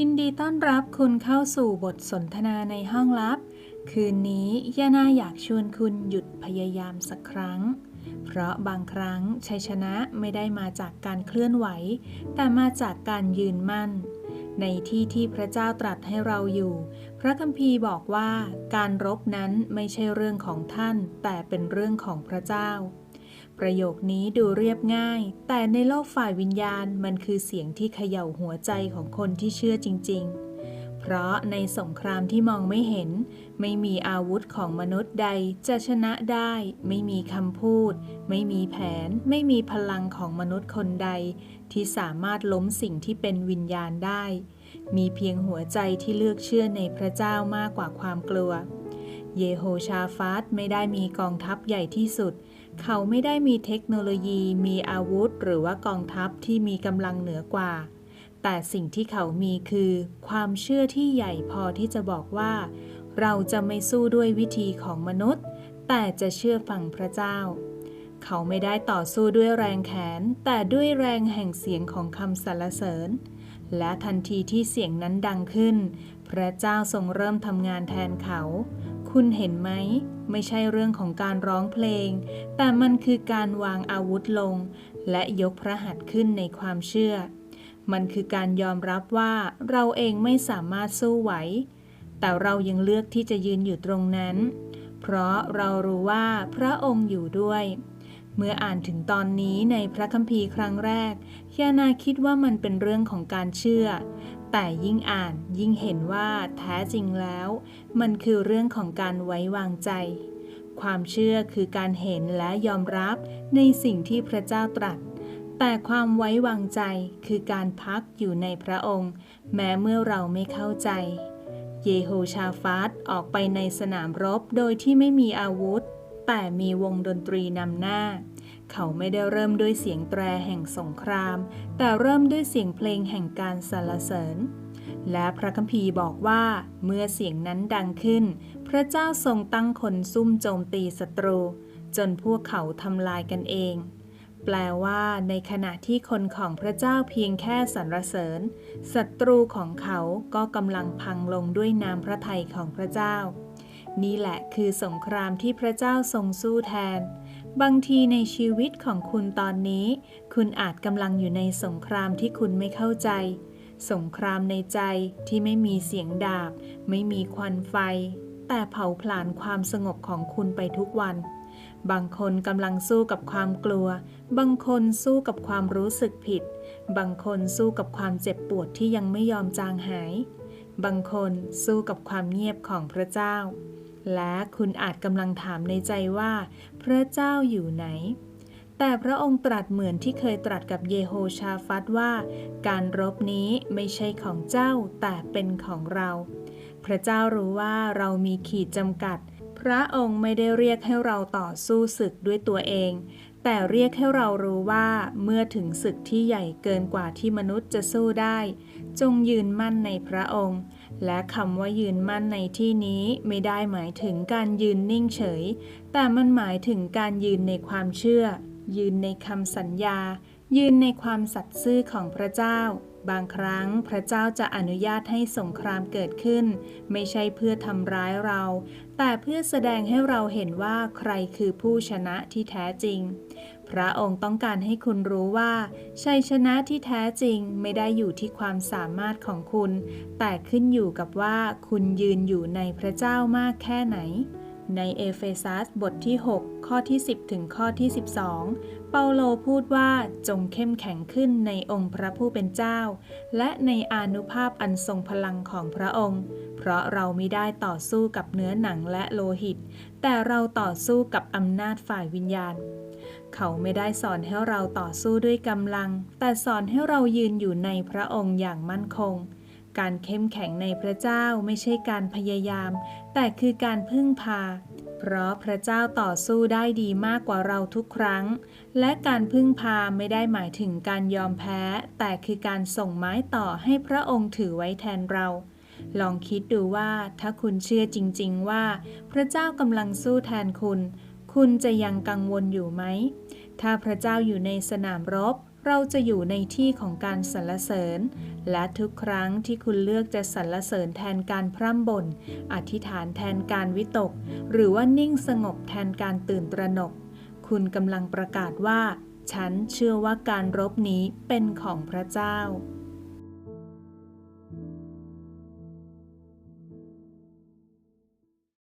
ยินดีต้อนรับคุณเข้าสู่บทสนทนาในห้องลับ คืนนี้ย่านาอยากชวนคุณหยุดพยายามสักครั้ง เพราะบางครั้งชัยชนะไม่ได้มาจากการเคลื่อนไหว แต่มาจากการยืนมั่น ในที่ที่พระเจ้าตรัสให้เราอยู่ พระคัมภีร์บอกว่าการรบนั้นไม่ใช่เรื่องของท่าน แต่เป็นเรื่องของพระเจ้า ประโยคนี้ดูเรียบง่าย แต่ในโลกฝ่ายวิญญาณมันคือเสียงที่เขย่าหัวใจของคนที่เชื่อจริง ๆ เพราะในสงครามที่มองไม่เห็น ไม่มีอาวุธของมนุษย์ใดจะชนะได้ ไม่มีคำพูด ไม่มีแผน ไม่มีพลังของมนุษย์คนใด ที่สามารถล้มสิ่งที่เป็นวิญญาณได้ มีเพียงหัวใจที่เลือกเชื่อในพระเจ้ามากกว่าความกลัว เยโฮชาฟาตไม่ได้มีกองทัพใหญ่ที่สุด เขาไม่ได้มีเทคโนโลยี มีอาวุธ หรือว่ากองทัพที่มีกำลังเหนือกว่า แต่สิ่งที่เขามีคือ ความเชื่อที่ใหญ่พอที่จะบอกว่า เราจะไม่สู้ด้วยวิธีของมนุษย์ แต่จะเชื่อฟังพระเจ้า เขาไม่ได้ต่อสู้ด้วยแรงแขน แต่ด้วยแรงแห่งเสียงของคำสรรเสริญ และทันทีที่เสียงนั้นดังขึ้น พระเจ้าทรงเริ่มทำงานแทนเขา คุณเห็นไหม ไม่ใช่เรื่องของการร้องเพลง แต่มันคือการวางอาวุธลง และยกพระหัตถ์ขึ้นในความเชื่อ มันคือการยอมรับว่าเราเองไม่สามารถสู้ไหว แต่เรายังเลือกที่จะยืนอยู่ตรงนั้น เพราะเรารู้ว่าพระองค์อยู่ด้วย เมื่ออ่านถึงตอนนี้ในพระคัมภีร์ครั้งแรกยานาคิดว่ามันเป็นเรื่องของการเชื่อ แต่ยิ่งอ่านยิ่งเห็นว่าแท้จริงแล้ว มันคือเรื่องของการไว้วางใจ ความเชื่อคือการเห็นและยอมรับในสิ่งที่พระเจ้าตรัส แต่ความไว้วางใจคือการพักอยู่ในพระองค์ แม้เมื่อเราไม่เข้าใจ เยโฮชาฟาตออกไปในสนามรบโดยที่ไม่มีอาวุธ แต่มีวงดนตรีนำหน้า เขาไม่ได้เริ่มด้วยเสียงแตรแห่งสงคราม แต่เริ่มด้วยเสียงเพลงแห่งการสรรเสริญ และพระคัมภีร์บอกว่า เมื่อเสียงนั้นดังขึ้น พระเจ้าทรงตั้งคนซุ่มโจมตีศัตรู จนพวกเขาทำลายกันเอง แปลว่า ในขณะที่คนของพระเจ้าเพียงแค่สรรเสริญศัตรูของเขาก็กำลังพังลงด้วยน้ำพระทัยของพระเจ้า นี่แหละคือสงครามที่พระเจ้าทรงสู้แทน บางทีในชีวิตของคุณตอนนี้ คุณอาจกำลังอยู่ในสงครามที่คุณไม่เข้าใจ สงครามในใจที่ไม่มีเสียงดาบ ไม่มีควันไฟ แต่เผาผลาญความสงบของคุณไปทุกวัน บางคนกำลังสู้กับความกลัว บางคนสู้กับความรู้สึกผิด บางคนสู้กับความเจ็บปวดที่ยังไม่ยอมจางหาย บางคนสู้กับความเงียบของพระเจ้า และคุณอาจกำลังถามในใจว่า พระเจ้าอยู่ไหน แต่พระองค์ตรัสเหมือนที่เคยตรัสกับเยโฮชาฟัตว่า การรบนี้ไม่ใช่ของเจ้าแต่เป็นของเรา พระเจ้ารู้ว่าเรามีขีดจำกัด พระองค์ไม่ได้เรียกให้เราต่อสู้ศึกด้วยตัวเอง แต่เรียกให้เรารู้ว่าเมื่อถึงศึกที่ใหญ่เกินกว่าที่มนุษย์จะสู้ได้ จงยืนมั่นในพระองค์ และคำว่ายืนมั่นในที่นี้ไม่ได้หมายถึงการยืนนิ่งเฉย แต่มันหมายถึงการยืนในความเชื่อ ยืนในคำสัญญา ยืนในความสัตย์ซื่อของพระเจ้า บางครั้งพระเจ้าจะอนุญาตให้สงครามเกิดขึ้น ไม่ใช่เพื่อทำร้ายเรา แต่เพื่อแสดงให้เราเห็นว่าใครคือผู้ชนะที่แท้จริง พระองค์ต้องการให้คุณรู้ว่า ชัยชนะที่แท้จริงไม่ได้อยู่ที่ความสามารถของคุณ แต่ขึ้นอยู่กับว่าคุณยืนอยู่ในพระเจ้ามากแค่ไหน ในเอเฟซัสบทที่ 6 ข้อที่ 10 ถึงข้อที่ 12 เปาโลพูดว่าจงเข้มแข็งขึ้นในองค์พระผู้เป็นเจ้า และในอนุภาพอันทรงพลังของพระองค์ เพราะเราไม่ได้ต่อสู้กับเนื้อหนังและโลหิต แต่เราต่อสู้กับอำนาจฝ่ายวิญญาณ เขาไม่ได้สอนให้เราต่อสู้ด้วยกำลัง แต่สอนให้เรายืนอยู่ในพระองค์อย่างมั่นคง การเข้มแข็งในพระเจ้าไม่ใช่การพยายาม แต่คือการพึ่งพา เพราะพระเจ้าต่อสู้ได้ดีมากกว่าเราทุกครั้ง และการพึ่งพาไม่ได้หมายถึงการยอมแพ้ แต่คือการส่งไม้ต่อให้พระองค์ถือไว้แทนเราลองคิดดูว่าถ้าคุณเชื่อจริง ๆ ว่า พระเจ้ากำลังสู้แทนคุณ คุณจะยังกังวลอยู่ไหม ถ้าพระเจ้าอยู่ในสนามรบ เราจะอยู่ในที่ของการสรรเสริญ และทุกครั้งที่คุณเลือกจะสรรเสริญแทนการพร่ำบ่น อธิษฐานแทนการวิตก หรือว่านิ่งสงบแทนการตื่นตระหนก คุณกำลังประกาศว่า ฉันเชื่อว่าการรบนี้เป็นของพระเจ้า